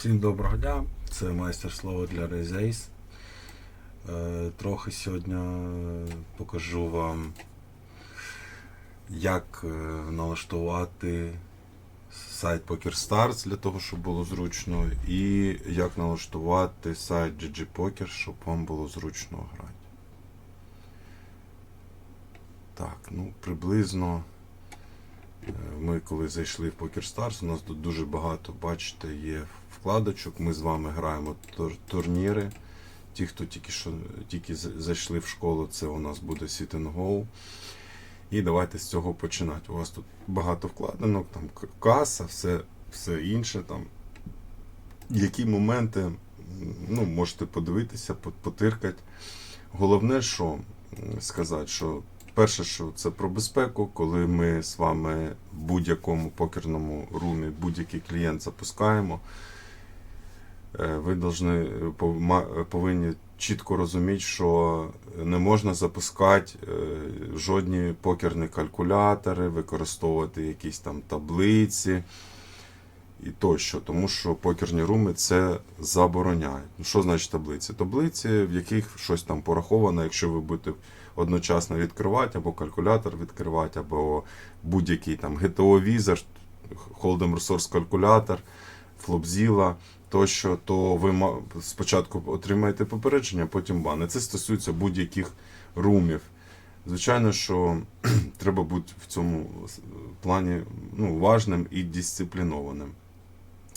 Всім доброго дня, це майстер слова для Резейс. Трохи сьогодні покажу вам, як е, налаштувати сайт PokerStars для того, щоб було зручно, і як налаштувати сайт GG Poker, щоб вам було зручно грати. Так, ну приблизно. Ми коли зайшли в PokerStars, у нас тут дуже багато, бачите, є вкладочок. Ми з вами граємо тур- турніри. Ті, хто тільки що тільки зайшли в школу, це у нас буде Sit and Go. І давайте з цього починати. У вас тут багато вкладинок, там каса, все, все інше. Там. Які моменти ну, можете подивитися, потиркати. Головне, що сказати, що Перше, що це про безпеку, коли ми з вами в будь-якому покерному румі будь-який клієнт запускаємо, е, ви повинні чітко розуміти, що не можна запускати е, жодні покерні калькулятори, використовувати якісь там таблиці і тощо, тому що покерні руми це забороняють. Ну, Що значить таблиці? Таблиці, в яких щось там пораховано, якщо ви будете одночасно відкривати, або калькулятор відкривати, або будь-який там GTO Wizard, Hold'em Resource калькулятор, Flopzilla, тощо, то ви спочатку отримаєте попередження, потім бан. І це стосується будь-яких румів. Звичайно, що треба бути в цьому плані ну, уважним і дисциплінованим.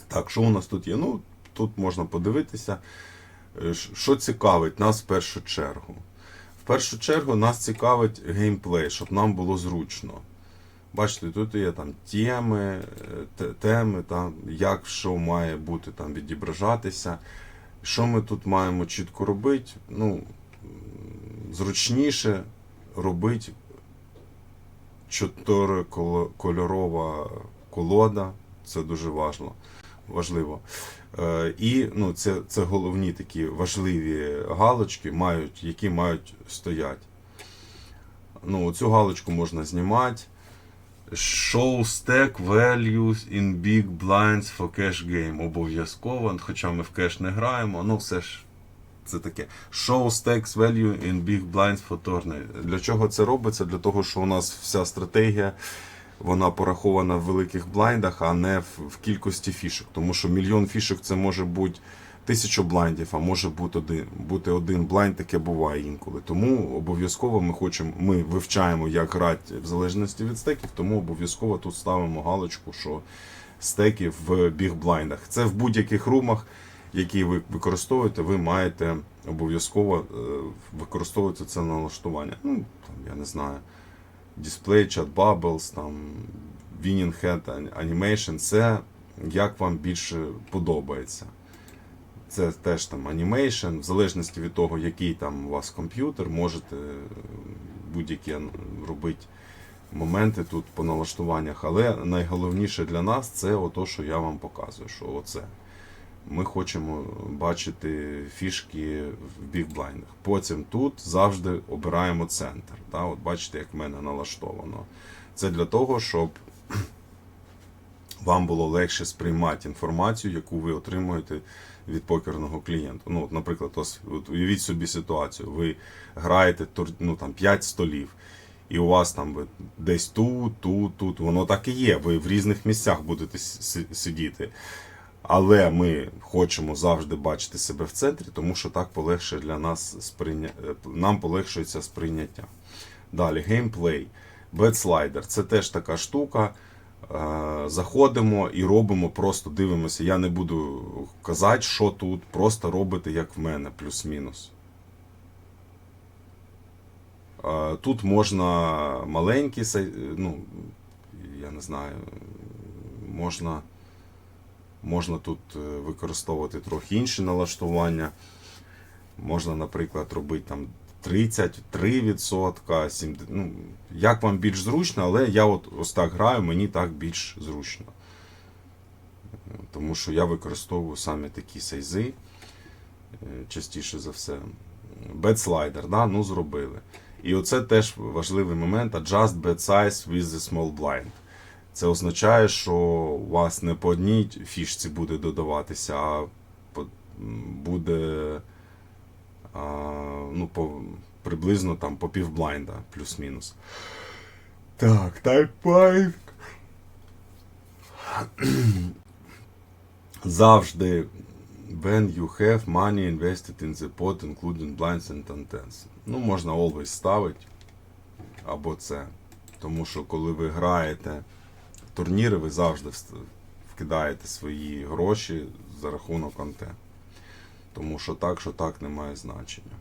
Так, що у нас тут є? Ну, тут можна подивитися, е, що цікавить нас в першу чергу. В першу чергу нас цікавить геймплей, щоб нам було зручно. Бачите, тут є там теми, е, теми, там, як що має бути там відображатися. Що ми тут маємо чітко робити? Ну, зручніше робити чотирикольорова колода. Це дуже важливо. Важливо. Е, І ну, це, це головні такі важливі галочки, мають, які мають стояти. Ну, цю галочку можна знімати. Show stack values in big blinds for cash game. Обов'язково, хоча ми в кеш не граємо, ну все ж це таке. Show stacks value in big blinds for tournament. Для чого це робиться? Для того, що у нас вся стратегія вона порахована в великих блайндах, а не в, кількості фішок. Тому що мільйон фішок це може бути тисячу блайндів, а може бути один, бути один блайнд, таке буває інколи. Тому обов'язково ми хочемо, ми вивчаємо, як грати в залежності від стеків, тому обов'язково тут ставимо галочку, що стеки в біг блайндах. Це в будь-яких румах, які ви використовуєте, ви маєте обов'язково е, використовувати це налаштування. Ну, там, я не знаю. Display, Chat Bubbles, там, Winning Head Animation, це як вам більше подобається. Це теж там анімейшн, в залежності від того, який там у вас комп'ютер, можете е, будь-які робити моменти тут по налаштуваннях. Але найголовніше для нас це ото, що я вам показую, що оце. Ми хочемо бачити фішки в бігблайндах. Потім тут завжди обираємо центр. Да? От бачите, як в мене налаштовано. Це для того, щоб вам було легше сприймати інформацію, яку ви отримуєте від покерного клієнта. Ну, от, наприклад, ось, от, уявіть собі ситуацію. Ви граєте ну, там, 5 столів, і у вас там десь тут, тут, тут. Воно так і є. Ви в різних місцях будете сидіти. Але ми хочемо завжди бачити себе в центрі, тому що так полегшує для нас сприйня... е, нам полегшується сприйняття. Далі, геймплей, бетслайдер. Це теж така штука. Е, Заходимо і робимо, просто дивимося. Я не буду казати, що тут, просто робите, як в мене, плюс-мінус. Е, Тут можна маленькі, ну, я не знаю, можна. Можна тут е, використовувати трохи інші налаштування. Можна, наприклад, робити там 33%, 70, ну, як вам більш зручно, але я от ось так граю, мені так більш зручно. Тому що я використовую саме такі сайзи е, частіше за все. Бетслайдер, да? ну зробили. І оце теж важливий момент. Adjust bet size with the small blind. Це означає, що у вас не по одній фішці буде додаватися, а буде а, ну, по, приблизно там по півблайнда, плюс-мінус. Так, тайпайк. Завжди when you have money invested in the pot, including blinds and antennas. Ну, можна always ставити або це. Тому що коли ви граєте турніри, ви завжди вкидаєте свої гроші за рахунок антен. Тому що так, що так не має значення.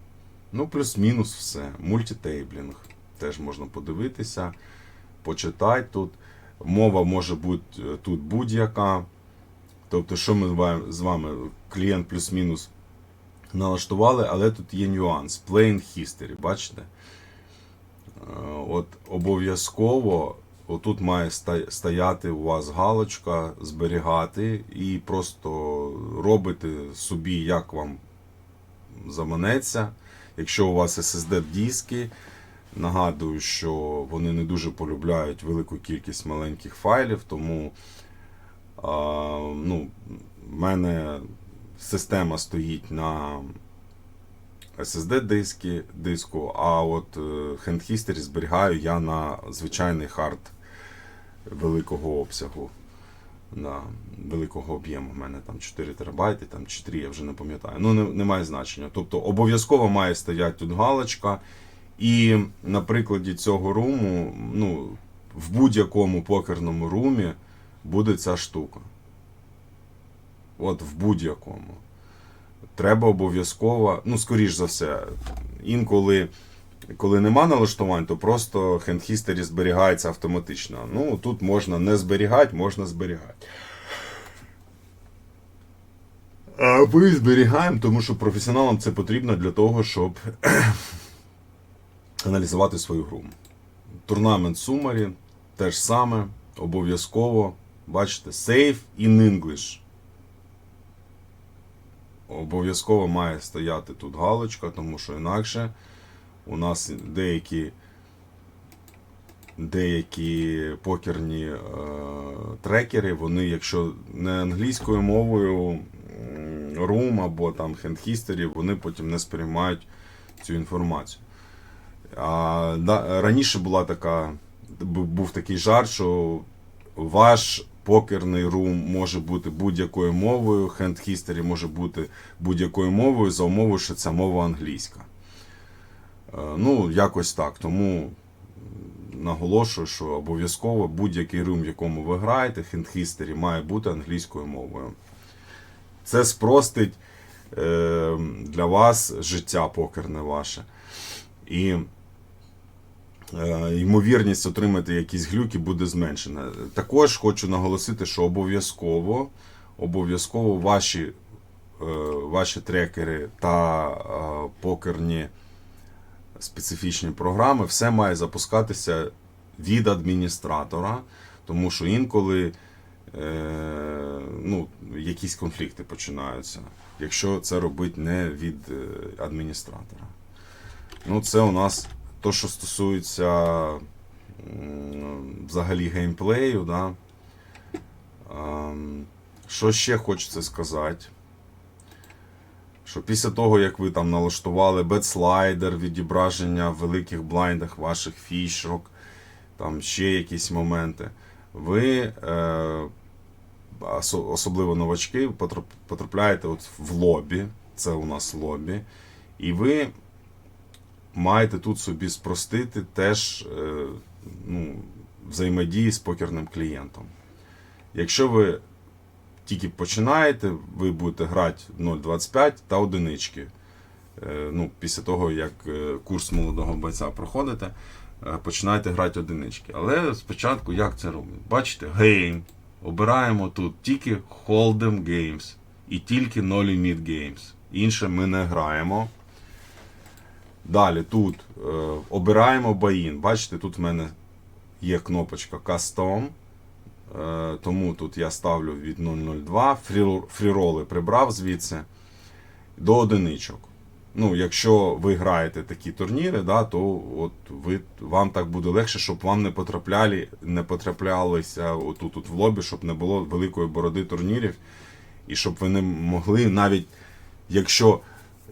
Ну, плюс-мінус все. Мультитейблінг. Теж можна подивитися, почитати тут. Мова може бути е, тут будь-яка. Тобто, що ми з вами- клієнт плюс-мінус налаштували, але тут є нюанс. Plain history, бачите? Е, От обов'язково отут має стояти у вас галочка, зберігати і просто робите собі, як вам заманеться. Якщо у вас SSD диски, нагадую, що вони не дуже полюбляють велику кількість маленьких файлів, тому а, ну, в мене система стоїть на SSD диски, диску, а от е, History зберігаю я на звичайний хард великого обсягу. На великого об'єму. У мене там 4 терабайти, там 4, я вже не пам'ятаю. Ну, не, не має значення. Тобто обов'язково має стояти тут галочка. І на прикладі цього руму, ну, в будь-якому покерному румі буде ця штука. От в будь-якому. Треба обов'язково, ну, скоріш за все, інколи, коли нема налаштувань, то просто History зберігається автоматично. Ну, тут можна не зберігати, можна зберігати. А ми зберігаємо, тому що професіоналам це потрібно для того, щоб аналізувати свою гру. Турнамент Сумарі теж саме, обов'язково. Бачите, Save in English. Обов'язково має стояти тут галочка, тому що інакше у нас деякі, деякі покерні е, трекери, вони, якщо не англійською мовою м, Room або там History, вони потім не сприймають цю інформацію. А, да, раніше була така, був такий жарт, що ваш покерний рум може бути будь-якою мовою, History може бути будь-якою мовою за умовою, що ця мова англійська. Е, Ну, якось так. Тому наголошую, що обов'язково будь-який рум, в якому ви граєте, History має бути англійською мовою. Це спростить е, для вас життя покерне ваше. І е, ймовірність отримати якісь глюки буде зменшена. Також хочу наголосити, що обов'язково, обов'язково ваші, ваші трекери та покерні специфічні програми, все має запускатися від адміністратора, тому що інколи е, ну, якісь конфлікти починаються, якщо це робить не від е, адміністратора. Ну, це у нас то, що стосується взагалі геймплею. Да? Ем, Що ще хочеться сказати? Що після того, як ви там налаштували бетслайдер, відображення в великих блайндах ваших фішок, там ще якісь моменти, ви, е, особливо новачки, потрапляєте от в лобі, це у нас лобі, і ви маєте тут собі спростити теж е, ну, взаємодії з покерним клієнтом. Якщо ви тільки починаєте, ви будете грати 0,25 та одинички. Е, Ну, після того, як е, курс молодого бойця проходите, е, починаєте грати одинички. Але спочатку як це робить? Бачите, гейм. Обираємо тут тільки Hold'em Games і тільки No Limit Games. Інше ми не граємо. Далі тут е, обираємо баїн. Бачите, тут в мене є кнопочка Custom. Е, тому тут я ставлю від 002. Фрі- Фріроли прибрав звідси до одиничок. Ну, якщо ви граєте такі турніри, да, то от ви, вам так буде легше, щоб вам не потрапляли, не потраплялися отут от в лобі, щоб не було великої бороди турнірів, і щоб ви не могли навіть якщо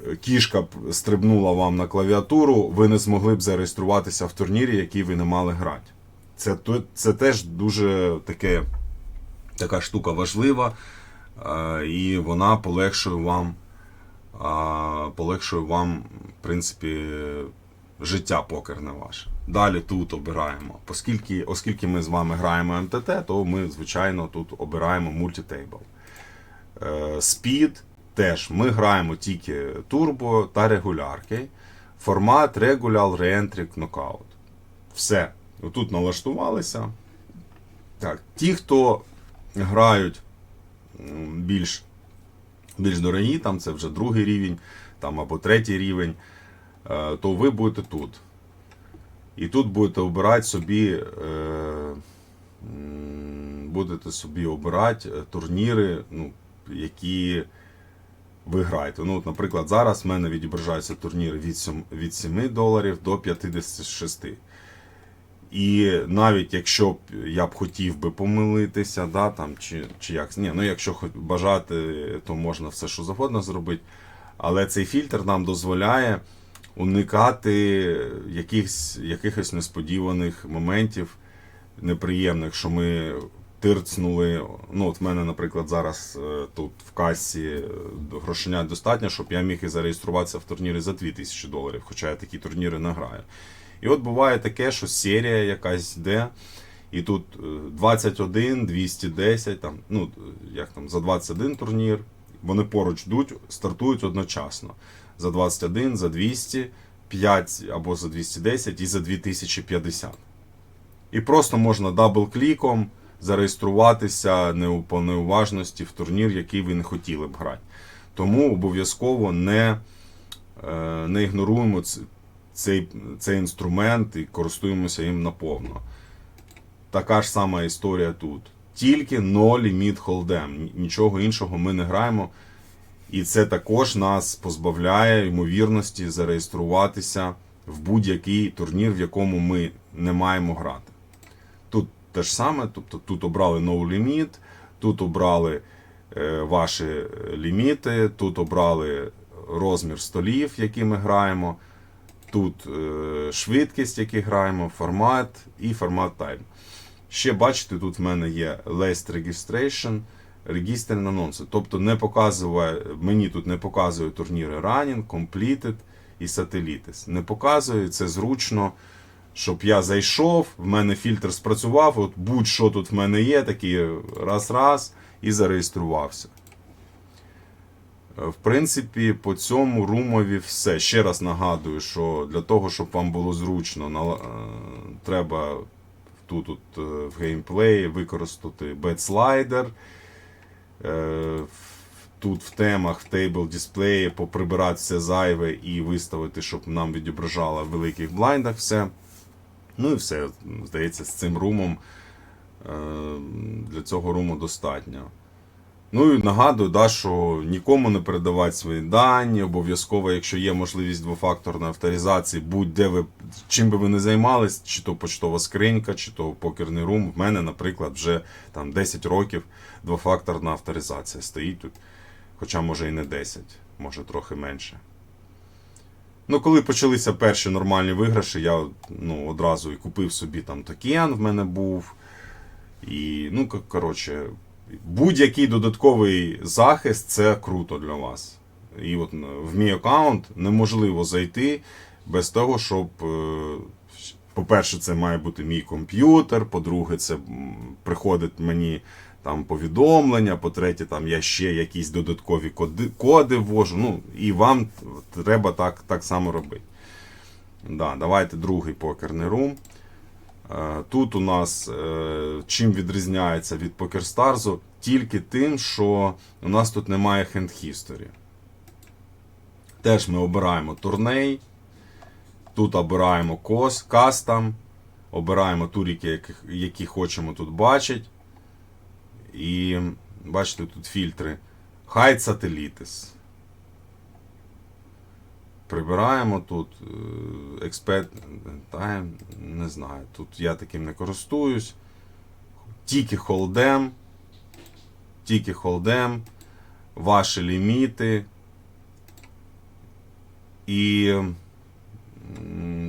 е, кішка б стрибнула вам на клавіатуру, ви не змогли б зареєструватися в турнірі, який ви не мали грати. Це, це теж дуже таке, така штука важлива, е, і вона полегшує вам, а, полегшує вам, в принципі, життя покерне ваше. Далі тут обираємо. Оскільки, оскільки ми з вами граємо МТТ, то ми, звичайно, тут обираємо мультитейбл. Е, Спід теж ми граємо тільки турбо та регулярки. Формат Regular Reentry Knockout. Все. Тут налаштувалися. Так, ті, хто грають більш, більш дорогі, там це вже другий рівень, там або третій рівень, е, то ви будете тут. І тут будете обирати собі. Е, будете собі обирати е, турніри, ну, які ви граєте. Ну, от, наприклад, зараз в мене відображаються турніри від 7, від 7 доларів до 56. І навіть якщо б я б хотів би помилитися, да, там, чи, чи як, ні, ну якщо бажати, то можна все, що завгодно зробити. Але цей фільтр нам дозволяє уникати якихось, якихось несподіваних моментів, неприємних, що ми тирцнули. Ну, от в мене, наприклад, зараз е, тут в касі е, грошенят достатньо, щоб я міг і зареєструватися в турнірі за 2000 доларів, хоча я такі турніри не граю. І от буває таке, що серія якась йде, і тут е, 21, 210, там, ну, як там, за 21 турнір, вони поруч йдуть, стартують одночасно. За 21, за 200, 5 або за 210 і за 2050. І просто можна дабл-кліком зареєструватися по неуважності в турнір, який ви не хотіли б грати. Тому обов'язково не, е, не ігноруємо цей, цей інструмент і користуємося їм наповно. Така ж сама історія тут. Тільки no limit hold'em. Нічого іншого ми не граємо. І це також нас позбавляє ймовірності зареєструватися в будь-який турнір, в якому ми не маємо грати. Тут те ж саме, тобто тут обрали no limit, тут обрали е, ваші ліміти, тут обрали розмір столів, які ми граємо, тут е, швидкість, які граємо, формат і формат тайм. Ще бачите, тут в мене є last registration, register анонси. Тобто не показує, мені тут не показує турніри Running, Completed і Satellites. Не показує, це зручно, щоб я зайшов, в мене фільтр спрацював, от будь-що тут в мене є, такий раз-раз і зареєструвався. В принципі, по цьому румові все. Ще раз нагадую, що для того, щоб вам було зручно, е, треба тут от, е, в геймплеї використати бет-слайдер. Е, Тут в темах, в тейбл дисплеї поприбирати все зайве і виставити, щоб нам відображало в великих блайндах все. Ну і все, здається, з цим румом для цього руму достатньо. Ну і нагадую, да, що нікому не передавати свої дані. Обов'язково, якщо є можливість двофакторної авторизації, будь-де ви чим би ви не займались, чи то почтова скринька, чи то покерний рум. В мене, наприклад, вже там 10 років двофакторна авторизація стоїть тут. Хоча може і не 10, може трохи менше. Ну, коли почалися перші нормальні виграші, я ну, одразу і купив собі там токен в мене був. І, ну, коротше, будь-який додатковий захист це круто для вас. І от в мій аккаунт неможливо зайти без того, щоб. е, По-перше, це має бути мій комп'ютер. По-друге, це приходить мені там повідомлення. По-третє, там я ще якісь додаткові коди, коди ввожу. Ну, і вам треба так, так само робити. Да, давайте другий покерний рум. Е, Тут у нас е, чим відрізняється від PokerStars? Тільки тим, що у нас тут немає history. Теж ми обираємо турней. Тут обираємо кос, кастом, обираємо туріки, які, які хочемо тут бачити. І бачите, тут фільтри. Hide Satellites. Прибираємо тут. Експерт тайм, не знаю. Тут я таким не користуюсь. Тільки холдем. Тільки холдем. Ваші ліміти. І,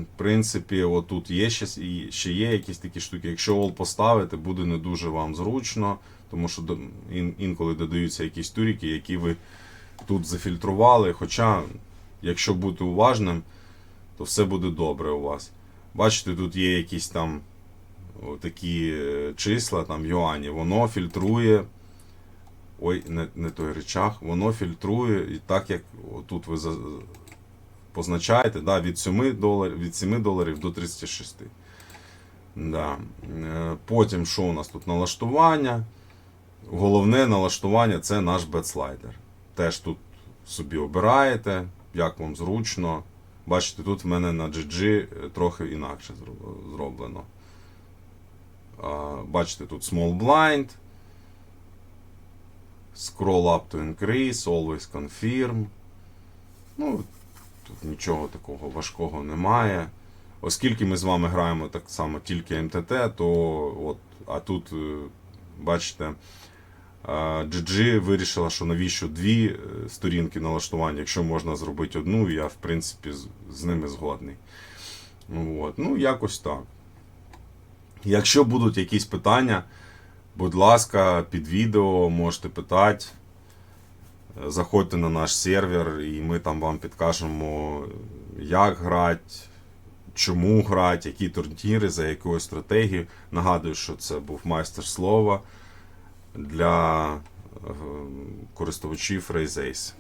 в принципі, отут є ще, ще є якісь такі штуки. Якщо ол поставити, буде не дуже вам зручно, тому що інколи додаються якісь туріки, які ви тут зафільтрували. Хоча, якщо бути уважним, то все буде добре у вас. Бачите, тут є якісь там такі числа, там юані, воно фільтрує. Ой, не, не той речах, воно фільтрує, і так як тут ви позначаєте, да, від 7 доларів, від 7 доларів до 36. Да. Е, Потім, що у нас тут налаштування? Головне налаштування це наш бетслайдер. Теж тут собі обираєте, як вам зручно. Бачите, тут в мене на GG трохи інакше зроблено. Бачите, тут small blind. Scroll up to increase, always confirm. Ну, тут нічого такого важкого немає. Оскільки ми з вами граємо так само тільки МТТ, то от, а тут, е, бачите, GG вирішила, що навіщо дві е, сторінки налаштування, якщо можна зробити одну, я, в принципі, з, ними згодний. От. Ну, якось так. Якщо будуть якісь питання, будь ласка, під відео можете питати. Заходьте на наш сервер, і ми там вам підкажемо, як грати, чому грати, які турніри, за якою стратегією. Нагадую, що це був майстер слова для е, користувачів Raise Ace.